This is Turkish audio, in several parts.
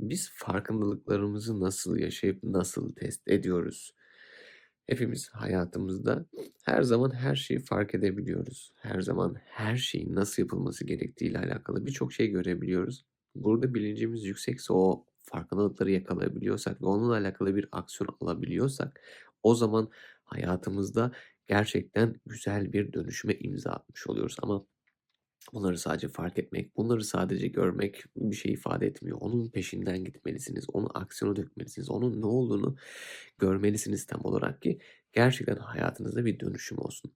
Biz farkındalıklarımızı nasıl yaşayıp nasıl test ediyoruz? Hepimiz hayatımızda her zaman her şeyi fark edebiliyoruz. Her zaman her şeyin nasıl yapılması gerektiğiyle alakalı birçok şey görebiliyoruz. Burada bilincimiz yüksekse o farkındalıkları yakalayabiliyorsak ve onunla alakalı bir aksiyon alabiliyorsak o zaman hayatımızda gerçekten güzel bir dönüşüme imza atmış oluyoruz. Ama Bunları sadece fark etmek, bunları sadece görmek bir şey ifade etmiyor. Onun peşinden gitmelisiniz, onu aksiyona dökmelisiniz, onun ne olduğunu görmelisiniz tam olarak ki gerçekten hayatınızda bir dönüşüm olsun.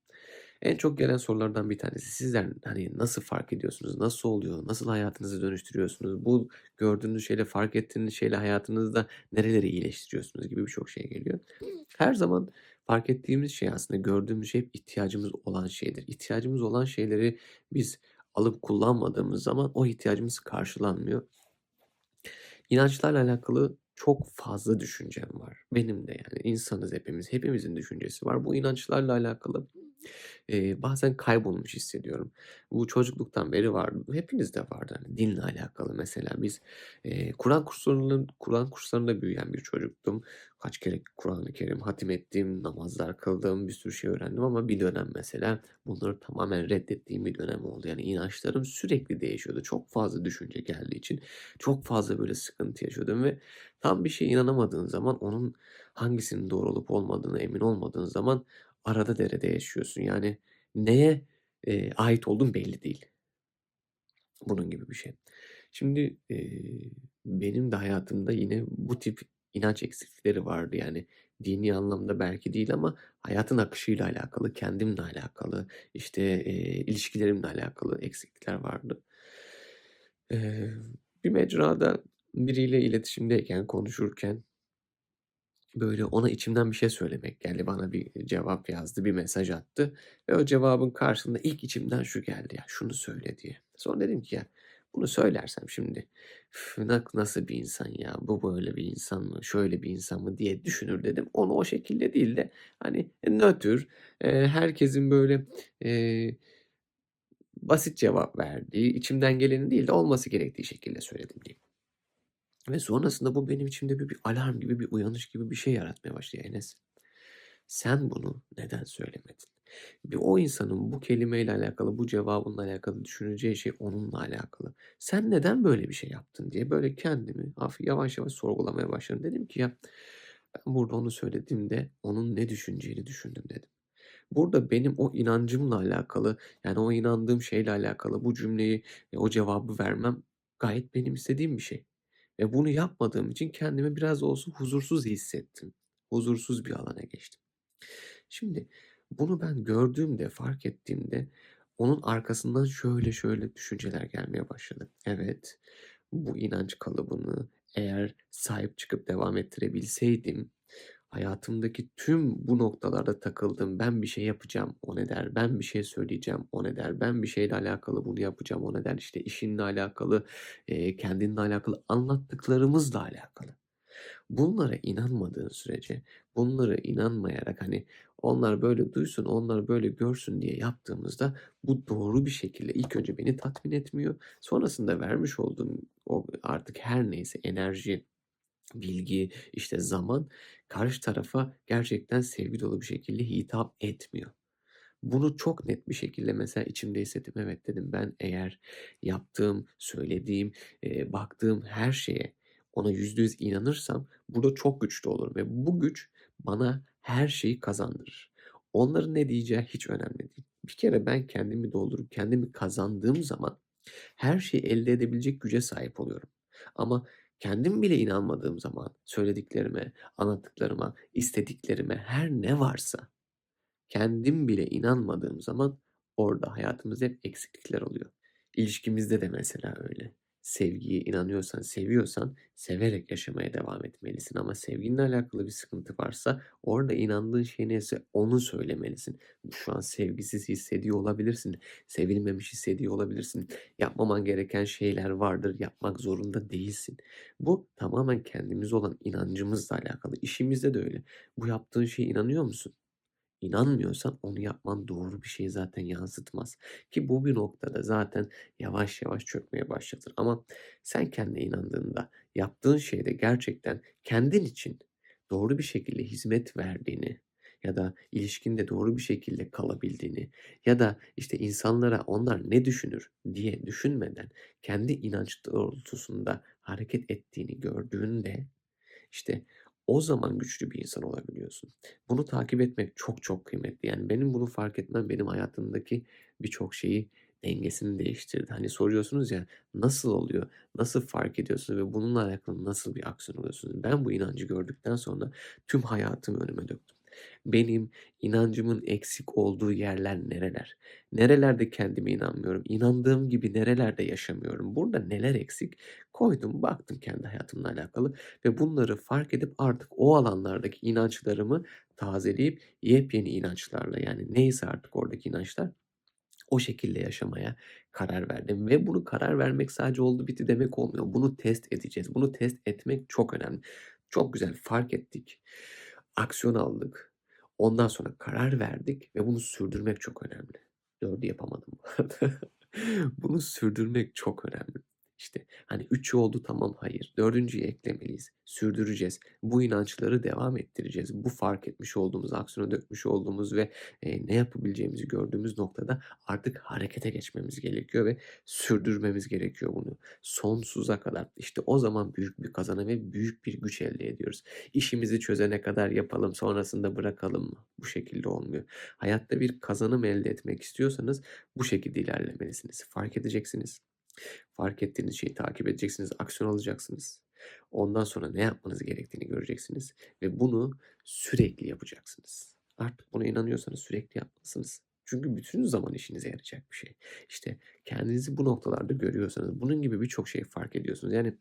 En çok gelen sorulardan bir tanesi sizler hani nasıl fark ediyorsunuz, nasıl oluyor, nasıl hayatınızı dönüştürüyorsunuz, bu gördüğünüz şeyle fark ettiğiniz şeyle hayatınızda nereleri iyileştiriyorsunuz gibi birçok şey geliyor. Her zaman fark ettiğimiz şey aslında gördüğümüz şey hep ihtiyacımız olan şeydir. İhtiyacımız olan şeyleri biz alıp kullanmadığımız zaman o ihtiyacımız karşılanmıyor. İnançlarla alakalı çok fazla düşüncem var. Benim de yani insanız hepimiz. Hepimizin düşüncesi var. Bu inançlarla alakalı Eee, bazen kaybolmuş hissediyorum. Bu çocukluktan beri vardı. Hepinizde vardı hani dinle alakalı mesela. Biz, eee, Kur'an kurslarının Kur'an kurslarında büyüyen bir çocuktum. Kaç kere Kur'an-ı Kerim hatmettim, namazlar kıldım, bir sürü şey öğrendim ama bir dönem mesela bunları tamamen reddettiğim bir dönem oldu. Yani inançlarım sürekli değişiyordu. Çok fazla düşünce geldiği için çok fazla böyle sıkıntı yaşıyordum ve tam bir şeye inanamadığın zaman onun hangisinin doğru olup olmadığına emin olmadığın zaman arada derede yaşıyorsun. Yani neye, eee, ait olduğun belli değil. Bunun gibi bir şey. Şimdi, eee, benim de hayatımda yine bu tip inanç eksiklikleri vardı. Yani dini anlamda belki değil ama hayatın akışıyla alakalı, kendimle alakalı, işte, eee, ilişkilerimle alakalı eksiklikler vardı. Eee, bir mecrada biriyle iletişimdeyken, konuşurken Böyle ona içimden bir şey söylemek geldi. Bana bir cevap yazdı, bir mesaj attı ve o cevabın karşılığında ilk içimden şu geldi: "Ya, şunu söyle." diye. Sonra dedim ki, "Ya, bunu söylersem şimdi üf, nak nasıl bir insan ya, bu böyle bir insan mı, şöyle bir insan mı?" diye düşünür dedim. Onu o şekilde değil de, hani, nötr, eee, herkesin böyle, eee, basit cevap verdiği, içimden geleni değil de olması gerektiği şekilde söyledim diyeyim. Ve sonrasında bu benim içimde bir bir alarm gibi, bir uyanış gibi bir şey yaratmaya başlıyor Enes. Sen bunu neden söylemedin? Bir o insanın bu kelimeyle alakalı, bu cevabınla alakalı düşüneceği şey onunla alakalı. Sen neden böyle bir şey yaptın diye böyle kendimi yavaş yavaş sorgulamaya başladım. Dedim ki ya ben burada onu söylediğimde onun ne düşüneceğini düşündüm dedim. Burada benim o inancımla alakalı yani o inandığım şeyle alakalı bu cümleyi, e, o cevabı vermem gayet benim istediğim bir şey. Ve bunu yapmadığım için kendimi biraz olsa huzursuz hissettim. Huzursuz bir alana geçtim. Şimdi bunu ben gördüğümde, fark ettiğimde onun arkasından şöyle şöyle düşünceler gelmeye başladı. Evet, bu inanç kalıbını eğer sahip çıkıp devam ettirebilseydim Hayatımdaki tüm bu noktalarda takıldığım, ben bir şey yapacağım, o ne der, ben bir şey söyleyeceğim, o ne der, ben bir şeyle alakalı bunu yapacağım, o ne der, işte işinle alakalı, kendinle alakalı, anlattıklarımızla alakalı. Bunlara inanmadığın sürece, bunlara inanmayarak hani onlar böyle duysun, onlar böyle görsün diye yaptığımızda bu doğru bir şekilde ilk önce beni tatmin etmiyor. Sonrasında vermiş olduğum o artık her neyse enerji, bilgi, işte zaman karşı tarafa gerçekten sevgi dolu bir şekilde hitap etmiyor. Bunu çok net bir şekilde mesela içimde hissettim. Evet dedim ben eğer yaptığım, söylediğim, eee, baktığım her şeye ona %100 inanırsam burada çok güçlü olurum ve bu güç bana her şeyi kazandırır. Onların ne diyeceği hiç önemli değil. Bir kere ben kendimi doldurup kendimi kazandığım zaman her şeyi elde edebilecek güce sahip oluyorum. Ama kendim bile inanmadığım zaman söylediklerime, anlattıklarıma, istediklerime, her ne varsa kendim bile inanmadığım zaman orada hayatımızda hep eksiklikler oluyor. İlişkimizde de mesela öyle. Sevgiye inanıyorsan, seviyorsan severek yaşamaya devam etmelisin ama sevginle alakalı bir sıkıntı varsa orada inandığın şey neyse onu söylemelisin. Şu an sevgisiz hissediyor olabilirsin, sevilmemiş hissediyor olabilirsin. Yapmaman gereken şeyler vardır, yapmak zorunda değilsin. Bu tamamen kendimize olan inancımızla alakalı. İşimizde de öyle. Bu yaptığın şeye inanıyor musun? İnanmıyorsan onu yapman doğru bir şeyi zaten yansıtmaz. Ki bu bir noktada zaten yavaş yavaş çökmeye başlatır. Ama sen kendine inandığında, yaptığın şeyde gerçekten kendin için doğru bir şekilde hizmet verdiğini ya da ilişkinde doğru bir şekilde kalabildiğini ya da, işte, insanlara onlar ne düşünür diye düşünmeden kendi inanç doğrultusunda hareket ettiğini gördüğünde, işte, o zaman güçlü bir insan olabiliyorsun. Bunu takip etmek çok çok kıymetli. Yani, benim bunu fark etmem benim hayatımdaki birçok şeyi, dengesini değiştirdi. Hani, soruyorsunuz ya, nasıl oluyor, nasıl fark ediyorsunuz ve bununla alakalı nasıl bir aksiyon alıyorsunuz? Ben bu inancı gördükten sonra tüm hayatımı önüme döktüm. Benim inancımın eksik olduğu yerler nereler? Nerelerde kendime inanmıyorum? İnandığım gibi nerelerde yaşamıyorum? Burada neler eksik? Koydum, baktım kendi hayatımla alakalı ve bunları fark edip artık o alanlardaki inançlarımı tazeleyip yepyeni inançlarla, yani, neyse artık oradaki inançlar, o şekilde yaşamaya karar verdim ve bunu karar vermek sadece oldu bitti demek olmuyor. Bunu test edeceğiz. Bunu test etmek çok önemli. Çok güzel, fark ettik, aksiyon aldık, ondan sonra karar verdik ve bunu sürdürmek çok önemli. 4'ü yapamadım bu arada. Bunu sürdürmek çok önemli. İşte, hani, 3'ü oldu tamam, hayır. 4'üncüyü eklemeliyiz, sürdüreceğiz. Bu inançları devam ettireceğiz. Bu fark etmiş olduğumuz, aksiyona dökmüş olduğumuz ve, eee, ne yapabileceğimizi gördüğümüz noktada artık harekete geçmemiz gerekiyor ve sürdürmemiz gerekiyor bunu sonsuza kadar. İşte, o zaman büyük bir kazanım ve büyük bir güç elde ediyoruz. İşimizi çözene kadar yapalım, sonrasında bırakalım mı? Bu şekilde olmuyor. Hayatta bir kazanım elde etmek istiyorsanız bu şekilde ilerlemelisiniz. Fark edeceksiniz. Fark ettiğiniz şeyi takip edeceksiniz, aksiyon alacaksınız. Ondan sonra ne yapmanız gerektiğini göreceksiniz ve bunu sürekli yapacaksınız. Artık buna inanıyorsanız sürekli yapmalısınız. Çünkü bütün zaman işinize yarayacak bir şey. İşte, kendinizi bu noktalarda görüyorsanız, bunun gibi birçok şeyi fark ediyorsunuz. Yani,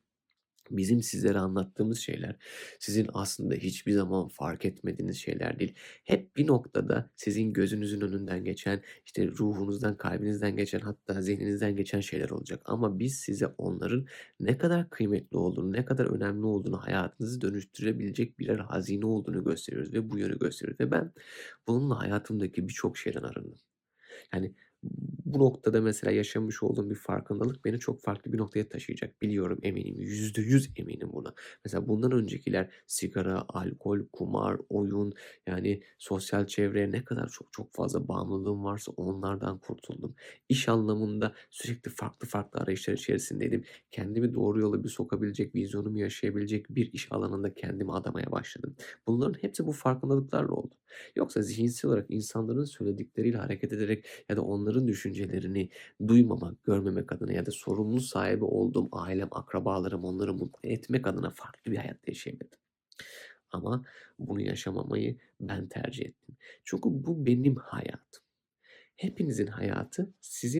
bizim sizlere anlattığımız şeyler sizin aslında hiçbir zaman fark etmediğiniz şeyler değil. Hep bir noktada sizin gözünüzün önünden geçen, işte, ruhunuzdan, kalbinizden geçen hatta zihninizden geçen şeyler olacak ama biz size onların ne kadar kıymetli olduğunu, ne kadar önemli olduğunu, hayatınızı dönüştürebilecek birer hazine olduğunu gösteriyoruz ve bu yönü gösteriyoruz ve ben bununla hayatımdaki birçok şeyden arındım. Yani, bu noktada mesela yaşamış olduğum bir farkındalık beni çok farklı bir noktaya taşıyacak. Biliyorum, eminim, %100 eminim buna. Mesela bundan öncekiler sigara, alkol, kumar, oyun, yani, sosyal çevreye ne kadar çok çok fazla bağımlılığım varsa onlardan kurtuldum. İş anlamında sürekli farklı farklı arayışlar içerisindeydim. Kendimi doğru yola bir sokabilecek, vizyonumu yaşayabilecek bir iş alanında kendimi adamaya başladım. Bunların hepsi bu farkındalıklarla oldu. Yoksa zihinsel olarak insanların söyledikleriyle hareket ederek ya da onların düşüncelerini duymamak, görmemek adına ya da sorumluluk sahibi olduğum ailem, akrabalarım, onları mutlu etmek adına farklı bir hayat yaşayabilirdim. Ama bunu yaşamamayı ben tercih ettim. Çünkü bu benim hayatım. Hepinizin hayatı sizin